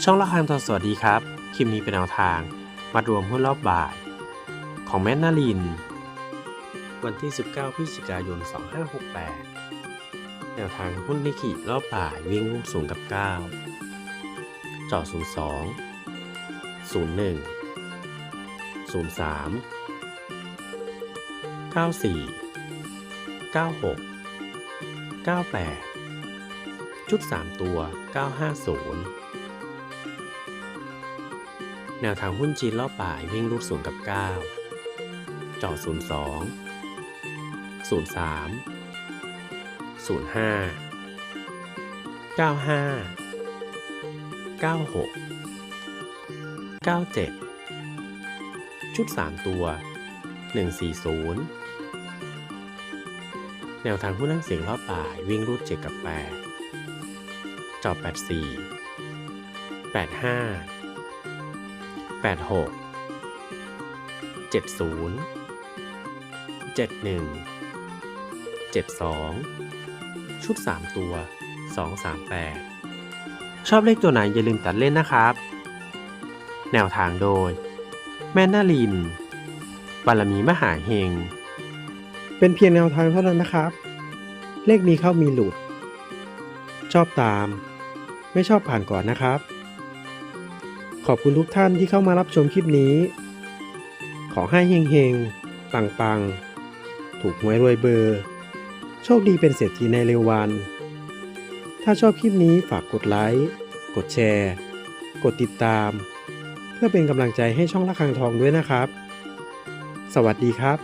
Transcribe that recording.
ช่องละครทองสวัสดีครับ คลิปนี้เป็นแนวทาง มารวมหุ้นรอบบ่าย ของแม่นาลิน วันที่ 19 พฤศจิกายน 2568 แนวทางหุ้นนิกิรอบบ่ายวิ่งรุ่งสูงกับ 9จอ02 01 03 94 96 98 ชุด 3 ตัว 950 แนวทางหุ้นจีนรอบบ่ายวิ่งรูดศูนย์กับ9จอ02 03 05 95 96 97 ชุด 3 ตัว 140 แนวทางหุ้นนั่งเสียงรอบบ่ายวิ่งรูด7กับ8จอ84 85 86 70 71 72 ชุด 3 ตัว 238 ชอบเลขตัวไหนอย่าลืมตัดเล่นนะครับ แนวทางโดย แม่นาลิน บารมีมหาเฮง เป็นเพียงแนวทางเท่านั้นนะครับ เลขมีเข้ามีหลุด ชอบตาม ไม่ชอบผ่านก่อนนะครับ ขอบคุณทุกท่านที่เข้ามารับชมคลิปนี้ ขอให้เฮงเฮงปังปังๆ ถูกหวยรวยเบอร์ โชคดีเป็นเศรษฐีในเร็ววัน ถ้าชอบคลิปนี้ฝากกดไลค์ กดแชร์ กดติดตาม เพื่อเป็นกำลังใจให้ช่องละคังทองด้วยนะครับ สวัสดีครับ